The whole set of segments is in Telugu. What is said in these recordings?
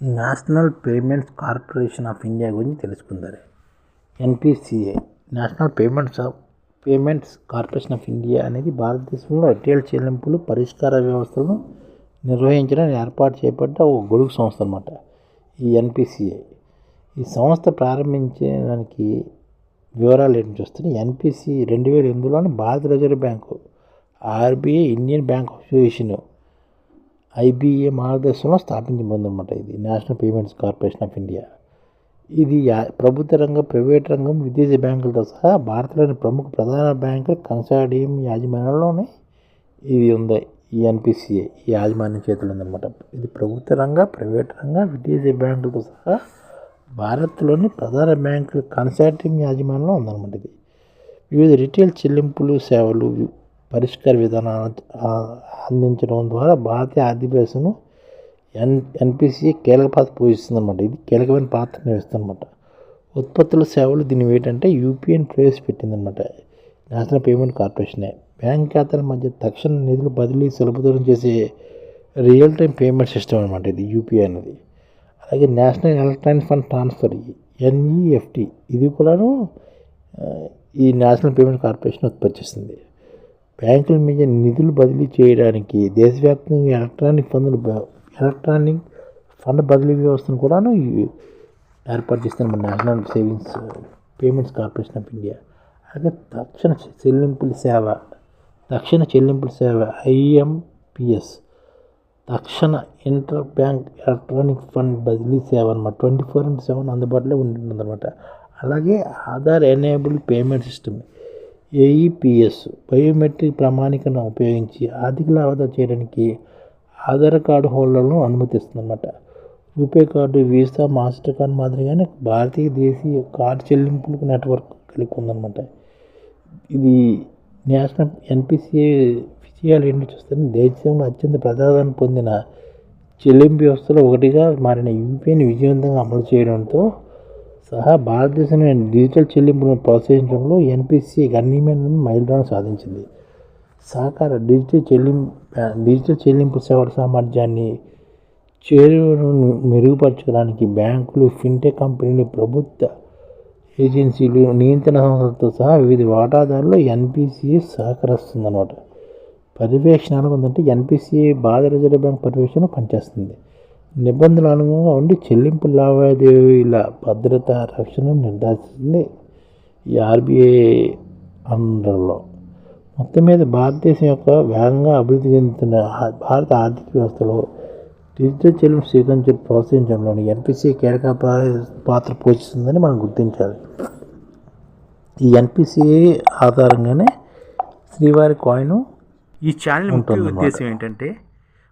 National payments corporation of India గురించి తెలుసుకుందాం NPCI national payments of payments corporation of India అనేది భారతదేశంలో రిటైల్ చెల్లింపులు పరిష్కార వ్యవస్థలను నిర్వహించడానికి ఏర్పాటు చేయబడ్డ ఒక గొడుగు సంస్థ అనమాట ఈ ఎన్పిసిఐ ఈ సంస్థ ప్రారంభించడానికి వివరాలు ఏంటి చూస్తే ఎన్పిసి రెండు వేల ఎనిమిదిలోని భారత reserve bank RBI Indian bank association IBA మార్గదర్శనంలో స్థాపించబడిందన్నమాట ఇది. National payments corporation of India. ఇది ప్రభుత్వ రంగం ప్రైవేట్ రంగం విదేశీ బ్యాంకులతో సహా భారత్లోని ప్రముఖ ప్రధాన బ్యాంకులు కన్సార్డియం యాజమాన్యంలోనే ఇది ఉంది ఈ ఎన్పిసిఏ ఈ యాజమాన్యం చేతులు ఉందన్నమాట. ఇది ప్రభుత్వ రంగ ప్రైవేట్ రంగ విదేశీ బ్యాంకులతో సహా భారత్లోని ప్రధాన బ్యాంకులు కన్సార్టియం యాజమాన్యంలో ఉందన్నమాట ఇది. వివిధ రిటైల్ చెల్లింపులు సేవలు పరిష్కార విధానాలను అందించడం ద్వారా భారతీయ ఆర్థిక వ్యవస్థను ఎన్ ఎన్పిసి కీలక పాత్ర పోషిస్తుందన్నమాట. ఇది కీలకమైన పాత్ర నిర్వహిస్తుందన్నమాట. ఉత్పత్తుల సేవలు దీని ఏంటంటే యూపీఎన్ ప్రవేశపెట్టిందన్నమాట. నేషనల్ పేమెంట్ కార్పొరేషనే. బ్యాంక్ ఖాతాల మధ్య తక్షణ నిధులు బదిలీ సులభతరం చేసే రియల్ టైం పేమెంట్ సిస్టమ్ అనమాట ఇది యూపీఐ అనేది. అలాగే national electronic fund transfer NEFT ఇది కూడాను ఈ నేషనల్ పేమెంట్ కార్పొరేషన్ ఉత్పత్తి చేస్తుంది. బ్యాంకుల మీద నిధులు బదిలీ చేయడానికి దేశవ్యాప్తంగా ఎలక్ట్రానిక్ ఫండ్లు ఎలక్ట్రానిక్ ఫండ్ బదిలీ వ్యవస్థను కూడాను ఏర్పాటు చేస్తున్న మన national savings payments corporation of India. అలాగే తక్షణ చెల్లింపుల సేవ తక్షణ చెల్లింపుల సేవ ఐఎంపిఎస్ తక్షణ ఇంటర్ బ్యాంక్ ఎలక్ట్రానిక్ ఫండ్ బదిలీ సేవ అనమాట ట్వంటీ ఫోర్ ఇంటూ సెవెన్ అందుబాటులో ఉంటుందన్నమాట. అలాగే Aadhaar enable payment system AEPS biometric ప్రామాణికను ఉపయోగించి ఆర్థిక లావాదేవీలు చేయడానికి ఆధార్ కార్డు హోల్డర్లను అనుమతిస్తుందన్నమాట. RuPay card Visa Mastercard మాదిరిగానే భారతీయ దేశీయ కార్డు చెల్లింపులకు నెట్వర్క్ కలిగి ఉందన్నమాట. ఇది నేషనల్ ఎన్పిసిఐ విజయాలు ఏంటి చూస్తే దేశంలో అత్యంత ప్రజాదరణ పొందిన చెల్లింపు వ్యవస్థలో ఒకటిగా మారిన యూపీఐని విజయవంతంగా అమలు చేయడంతో సహా భారతదేశంలో డిజిటల్ చెల్లింపులను ప్రోత్సహించడంలో ఎన్పిసి గణనీయమైన మైలురాను సాధించింది. సహకార డిజిటల్ చెల్లింపు డిజిటల్ చెల్లింపు సేవల సామర్థ్యాన్ని చేరువను మెరుగుపరచడానికి బ్యాంకులు ఫిన్టెక్ కంపెనీలు ప్రభుత్వ ఏజెన్సీలు నియంత్రణ సంస్థలతో సహా వివిధ వాటాదారులు ఎన్పిసిఏ సహకరిస్తుందన్నమాట. పర్యవేక్షణ ఉందంటే ఎన్పిసిఏ భారత రిజర్వ్ బ్యాంక్ పర్యవేక్షణ పనిచేస్తుంది. నిబంధనలు అనుగుణంగా ఉండి చెల్లింపు లావాదేవీల భద్రత రక్షణను నిర్ధారిస్తుంది ఈ ఆర్బీఐ అండర్లో మొత్తం మీద భారతదేశం యొక్క వేగంగా అభివృద్ధి చెందుతున్న భారత ఆర్థిక వ్యవస్థలో డిజిటల్ చెల్లింపు స్వీకరించడం ప్రోత్సహించడంలోని ఎన్పిసిఐ కీలక పాత్ర పోషిస్తుందని మనం గుర్తించాలి ఈ ఎన్పిసిఐ ఆధారంగానే శ్రీవారి కాయిన్ ఈ ఛానల్ ఉంటుందన్నమాట. ఉద్దేశం ఏంటంటే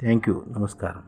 థ్యాంక్ యూ నమస్కారం